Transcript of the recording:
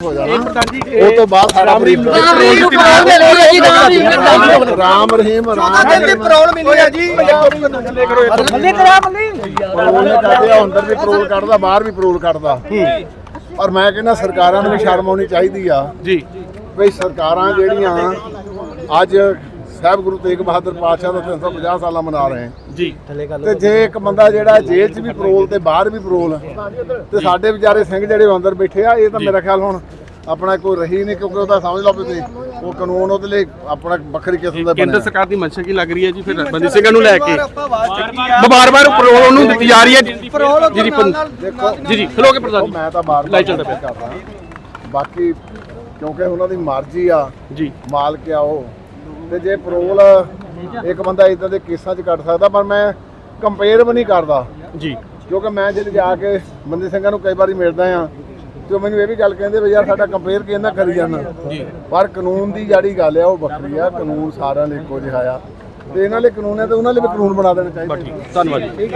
ਹੋ ਜਾਣਾ। ਉਹ ਤੋਂ ਬਾਅਦ ਬਰੀਫ ਰਾਮ ਰਹੀਮ ਰਾਮ ਰਹੀਮ ਨੂੰ ਕਰਾਉਣ ਦੇ ਲਈ। ਰਾਮ ਰਹੀਮ ਰਾਮ ਰਹੀਮ। ਪ੍ਰੋਬਲਮ ਹੈ ਜੀ। ਥੱਲੇ ਕਰੋ ਮੱਲੇ ਕਰਾ ਮੱਲੇ ਪਰੋਲ ਨੇ ਕਰਦੇ ਆ ਅੰਦਰ ਵੀ ਪਰੋਲ ਕੱਢਦਾ ਬਾਹਰ ਵੀ ਪਰੋਲ ਕੱਢਦਾ। ਔਰ ਮੈਂ ਕਹਿੰਦਾ ਸਰਕਾਰਾਂ ਨੂੰ ਸ਼ਰਮ ਆਉਣੀ ਚਾਹੀਦੀ ਆ ਜੀ। ਵੀ ਸਰਕਾਰਾਂ ਜਿਹੜੀਆਂ ਅੱਜ ਸਾਹਿਬ ਗੁਰੂ ਤੇਗ ਬਹਾਦਰ ਪਾਤਸ਼ਾਹ ਦਾ 350 ਸਾਲਾ ਮਨਾ ਰਹੇ ਹੈ। ਜੀ। ਤੇ ਜੇ ਇੱਕ ਬੰਦਾ ਜਿਹੜਾ ਜੇਲ੍ਹ 'ਚ ਵੀ ਪਰੋਲ ਤੇ ਬਾਹਰ ਵੀ ਪਰੋਲ ਤੇ ਸਾਡੇ ਵਿਚਾਰੇ ਸਿੰਘ ਜਿਹੜੇ ਅੰਦਰ ਬੈਠੇ ਆ ਇਹ ਤਾਂ ਮੇਰਾ ਖਿਆਲ ਹੁਣ ਆਪਣਾ ਕੋਈ ਰਹੀ ਨਹੀਂ ਕਿਉਂਕਿ ਉਹਦਾ ਸਮਝ ਲਓ ਵੀ ਤੁਸੀਂ, ਉਹ ਕਾਨੂੰਨ ਉਹਦੇ ਲਈ ਆਪਣਾ ਵੱਖਰੀ ਕਿਸਮ ਦਾ ਕੇਂਦਰ ਸਰਕਾਰ ਦੀ ਮਨਸ਼ਾ ਕੀ ਲੱਗ ਰਹੀ ਹੈ ਜੀ ਫਿਰ? ਬੰਦੀ ਸਿੰਘਾਂ ਨੂੰ ਲੈ ਕੇ। ਬਾਰ-ਬਾਰ ਪ੍ਰੋਲ ਉਹਨੂੰ ਦਿੱਤੀ ਜਾ ਰਹੀ ਹੈ। ਜੀ ਜੀ ਦੇਖੋ ਜੀ ਜੀ ਖਲੋਗੇ ਪ੍ਰਧਾਨ ਉਹ ਜੀ। ਮੈਂ ਤਾਂ ਬਾਰ ਲਾਈਟ ਚੱਲਦਾ ਪਿਆ। ਬਾਕੀ ਕਿਉਂਕਿ ਉਹਨਾਂ ਦੀ ਮਰਜ਼ੀ ਆ ਜੀ। ਮਾਲਕ ਆ ਉਹ ਤੇ ਜੇ ਪਰੋਲ ਇੱਕ ਬੰਦਾ ਇਦਾਂ ਦੇ ਕੇਸਾਂ 'ਚ ਕੱਟ ਸਕਦਾ ਪਰ ਮੈਂ ਕੰਪੇਅਰ ਵੀ ਨਹੀਂ ਕਰਦਾ। ਜੀ। ਕਿਉਂਕਿ ਮੈਂ ਜਦ ਜਾ ਕੇ ਬੰਦੇ ਸਿੰਘਾਂ ਨੂੰ ਕਈ ਵਾਰੀ ਮਿਲਦਾ ਆ ਤੇ ਉਹ ਮੈਨੂੰ ਇਹ ਵੀ ਗੱਲ ਕਹਿੰਦੇ ਵੀ ਯਾਰ ਸਾਡਾ ਕੰਪੇਅਰ ਕਿਹਨਾਂ ਕਰੀ ਜਾਣਾ। ਜੀ। ਪਰ ਕਾਨੂੰਨ ਦੀ ਜਿਹੜੀ ਗੱਲ ਆ ਉਹ ਵੱਖਰੀ ਆ। ਕਾਨੂੰਨ ਸਾਰਿਆਂ ਲਈ ਇੱਕੋ ਜਿਹਾ ਆ। ਤੇ ਇਹਨਾਂ ਲਈ ਕਾਨੂੰਨ ਹੈ ਤੇ ਉਹਨਾਂ ਲਈ ਵੀ ਕਾਨੂੰਨ ਬਣਾ ਦੇਣਾ ਚਾਹੀਦਾ ਧੰਨਵਾਦ ਜੀ।